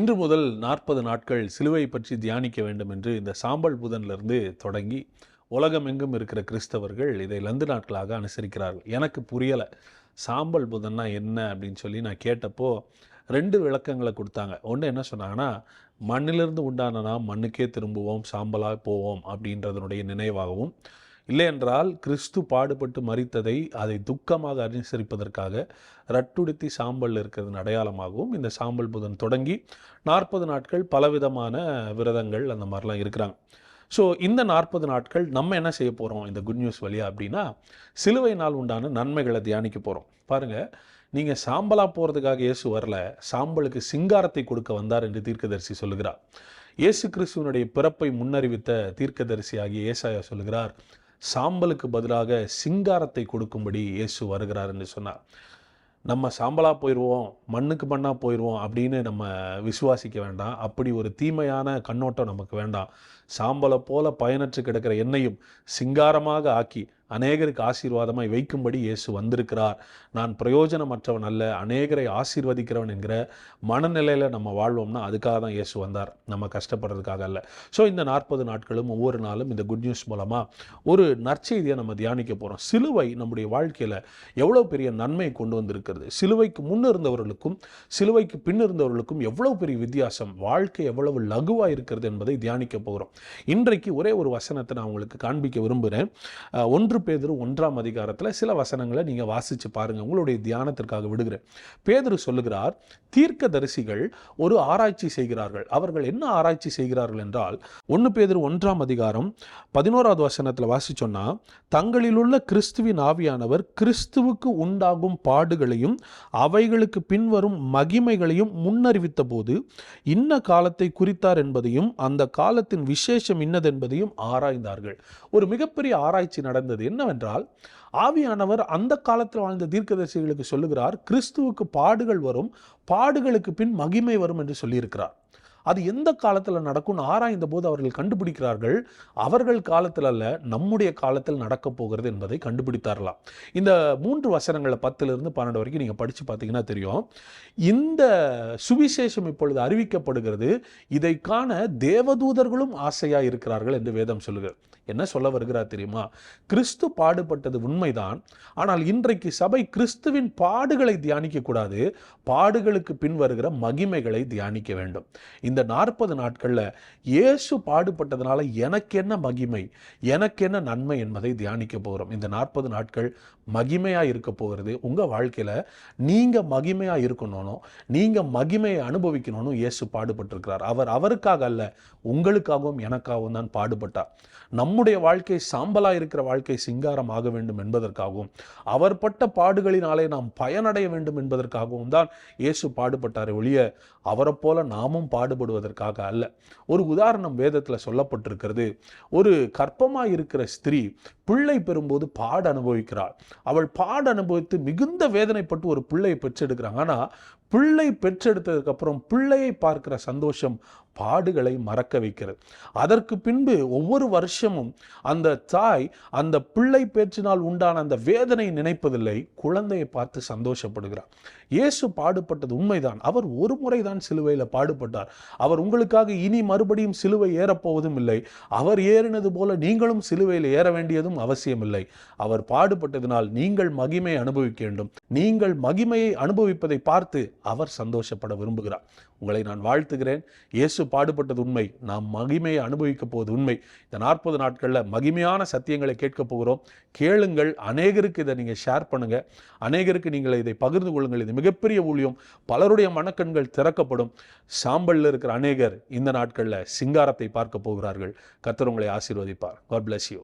இன்று முதல் நாற்பது நாட்கள் சிலுவை பற்றி தியானிக்க வேண்டும் என்று இந்த சாம்பல் புதன்லேருந்து தொடங்கி உலகமெங்கும் இருக்கிற கிறிஸ்தவர்கள் இதை லந்து நாட்களாக அனுசரிக்கிறார்கள். எனக்கு புரியலை சாம்பல் புதன்னா என்ன அப்படின்னு சொல்லி நான் கேட்டப்போ ரெண்டு விளக்கங்களை கொடுத்தாங்க. ஒன்று என்ன சொன்னாங்கன்னா மண்ணிலிருந்து உண்டான நாம் மண்ணுக்கே திரும்புவோம் சாம்பலாக போவோம் அப்படின்றதனுடைய நினைவாகவும் இல்லை என்றால் கிறிஸ்து பாடுபட்டு மறித்ததை அதை துக்கமாக அனுசரிப்பதற்காக ரட்டுடுத்தி சாம்பல் இருக்கிறது அடையாளமாகவும் இந்த சாம்பல் புதன் தொடங்கி நாற்பது நாட்கள் பலவிதமான விரதங்கள் அந்த மாதிரிலாம் இருக்கிறாங்க. ஸோ இந்த நாற்பது நாட்கள் நம்ம என்ன செய்ய போகிறோம் இந்த குட் நியூஸ் வழியா அப்படின்னா சிலுவை நாள் உண்டான நன்மைகளை தியானிக்க போகிறோம் பாருங்கள் நீங்கள் சாம்பலாக போகிறதுக்காக இயேசு வரல சாம்பலுக்கு சிங்காரத்தை கொடுக்க வந்தார் என்று தீர்க்கதரிசி சொல்லுகிறார். இயேசு கிறிஸ்துவனுடைய பிறப்பை முன்னறிவித்த தீர்க்கதரிசி ஆகிய ஏசாயா சொல்லுகிறார் சாம்பலுக்கு பதிலாக சிங்காரத்தை கொடுக்கும்படி இயேசு வருகிறார் என்று சொன்னார். நம்ம சாம்பலாக போயிடுவோம் மண்ணுக்கு மண்ணாக போயிடுவோம் அப்படின்னு நம்ம விசுவாசிக்க வேண்டாம். அப்படி ஒரு தீமையான கண்ணோட்டம் நமக்கு வேண்டாம். சாம்பலை போல பயனற்று கிடக்கிற எண்ணெயும் சிங்காரமாக ஆக்கி அநேகருக்கு ஆசீர்வாதமாய் வைக்கும்படி இயேசு வந்திருக்கிறார். நான் பிரயோஜனமற்றவன் அல்ல அநேகரை ஆசீர்வதிக்கிறவன் என்கிற மனநிலையில் நம்ம வாழ்வோம்னா அதுக்காக தான் இயேசு வந்தார். நம்ம கஷ்டப்படுறதுக்காக அல்ல. ஸோ இந்த நாற்பது நாட்களும் ஒவ்வொரு நாளும் இந்த குட் நியூஸ் மூலமாக ஒரு நற்செய்தியை நம்ம தியானிக்க போகிறோம் சிலுவை நம்முடைய வாழ்க்கையில் எவ்வளோ பெரிய நன்மை கொண்டு வந்திருக்கிறது? சிலுவைக்கு முன் இருந்தவர்களுக்கும் சிலுவைக்கு பின் இருந்தவர்களுக்கும் எவ்வளோ பெரிய வித்தியாசம்? வாழ்க்கை எவ்வளவு லகுவாக இருக்கிறது என்பதை தியானிக்க போகிறோம் இன்றைக்கு ஒரே ஒரு வசனத்தை நான் உங்களுக்கு காண்பிக்க விரும்புகிறேன் ஒன்று பேதர் ஒன்றாம் அதிகாரத்தில் சில வசனங்களை நீங்கள் வாசித்து பாருங்கள் உங்களுடைய தியானத்திற்காக விடுகிறேன். பேதர் சொல்லுகிறார் தீர்க்க தரிசிகள் ஒரு ஆராய்ச்சி செய்கிறார்கள். அவர்கள் என்ன ஆராய்ச்சி செய்கிறார்கள் என்றால் ஒன்று பேதர் ஒன்றாம் அதிகாரம் பதினோராவது வசனத்தில் வாசிச்சோன்னா தங்களிலுள்ள கிறிஸ்துவின் ஆவியானவர் கிறிஸ்துவுக்கு உண்டாகும் பாடுகளையும் அவைகளுக்கு பின்வரும் மகிமைகளையும் முன்னறிவித்த போது இன்ன காலத்தை குறித்தார் என்பதையும் அந்த காலத்தின் விசேஷம் இன்னதென்பதையும் ஆராய்ந்தார்கள். ஒரு மிகப்பெரிய ஆராய்ச்சி நடந்தது என்னவென்றால் ஆவியானவர் அந்த காலத்தில் வாழ்ந்த தீர்க்கதரிசிகளுக்கு சொல்லுகிறார் கிறிஸ்துவுக்கு பாடுகள் வரும் பாடுகளுக்கு பின் மகிமை வரும் என்று சொல்லியிருக்கிறார். அது எந்த காலத்தில் நடக்கும்னு ஆராய்ந்த போது அவர்கள் கண்டுபிடிக்கிறார்கள். அவர்கள் காலத்தில் அல்ல நம்முடைய காலத்தில் நடக்கப் போகிறது என்பதை கண்டுபிடித்தாரலாம் இந்த மூன்று வசனங்களை பத்திலிருந்து பன்னெண்டு வரைக்கும் நீங்கள் படித்து பார்த்தீங்கன்னா தெரியும். இந்த சுவிசேஷம் இப்பொழுது அறிவிக்கப்படுகிறது. இதை காண தேவதூதர்களும் ஆசையாக இருக்கிறார்கள் என்று வேதம் சொல்லுகிறது என்ன சொல்ல வருகிறார் தெரியுமா? கிறிஸ்து பாடுபட்டது உண்மைதான். ஆனால் இன்றைக்கு சபை கிறிஸ்துவின் பாடுகளை தியானிக்க கூடாது. பாடுகளுக்கு பின் வருகிற மகிமைகளை தியானிக்க வேண்டும். இந்த நாற்பது நாட்களில் இயேசு பாடுபட்டதுனால எனக்கு என்ன மகிமை எனக்கு என்ன நன்மை என்பதை தியானிக்க போகிறோம். இந்த நாற்பது நாட்கள் மகிமையாக இருக்க போகிறது. உங்கள் வாழ்க்கையில் நீங்கள் மகிமையாக இருக்கணும்னு நீங்கள் மகிமையை அனுபவிக்கணும்னு இயேசு பாடுபட்டிருக்கிறார். அவர் அவருக்காக அல்ல உங்களுக்காகவும் எனக்காகவும் தான் பாடுபட்டார். நம்முடைய வாழ்க்கை சாம்பலாக இருக்கிற வாழ்க்கை சிங்காரம் ஆக வேண்டும் என்பதற்காகவும் அவர் பட்ட பாடுகளினாலே நாம் பயனடைய வேண்டும் என்பதற்காகவும் தான் இயேசு பாடுபட்டார் ஒழிய அவரை போல நாமும் பாடுபடுவதற்காக அல்ல. ஒரு உதாரணம் வேதத்தில் சொல்லப்பட்டிருக்கிறது. ஒரு கற்பமாக இருக்கிற ஸ்திரீ பிள்ளை பெறும்போது பாடு அனுபவிக்கிறாள். அவள் பாடு அனுபவித்து மிகுந்த வேதனைப்பட்டு ஒரு பிள்ளையை பெற்றெடுக்கிறாங்க. ஆனால் பிள்ளை பெற்றெடுத்ததுக்கப்புறம் பிள்ளையை பார்க்கிற சந்தோஷம் பாடுகளை மறக்க வைக்கிறது. அதற்கு பின்பு ஒவ்வொரு வருஷமும் அந்த தாய் அந்த பிள்ளை பேச்சினால் உண்டான அந்த வேதனை நினைப்பதில்லை குழந்தையை பார்த்து சந்தோஷப்படுகிறார் இயேசு பாடுபட்டது உண்மைதான். அவர் ஒரு முறைதான் சிலுவையில் பாடுபட்டார். அவர் உங்களுக்காக இனி மறுபடியும் சிலுவை ஏறப்போவதும் இல்லை. அவர் ஏறினது போல நீங்களும் சிலுவையில் ஏற வேண்டியதும் அவசியமில்லை. அவர் பாடுபட்டதினால் நீங்கள் மகிமை அனுபவிக்க வேண்டும். நீங்கள் மகிமையை அனுபவிப்பதை பார்த்து அவர் சந்தோஷப்பட விரும்புகிறார். உங்களை நான் வாழ்த்துகிறேன். இயேசு பாடுபட்டது உண்மை. நாம் மகிமையை அனுபவிக்க போவது உண்மை. இந்த நாற்பது நாட்களில் மகிமையான சத்தியங்களை கேட்க போகிறோம். கேளுங்கள். அநேகருக்கு இதை நீங்கள் ஷேர் பண்ணுங்கள் அநேகருக்கு நீங்கள் இதை பகிர்ந்து கொள்ளுங்கள். இது மிகப்பெரிய ஊழியம். பலருடைய மனக்கண்கள் திறக்கப்படும். சாம்பலில் இருக்கிற அநேகர் இந்த நாட்களில் சிங்காரத்தை பார்க்க போகிறார்கள். கர்த்தர் உங்களை ஆசீர்வதிப்பார். God bless you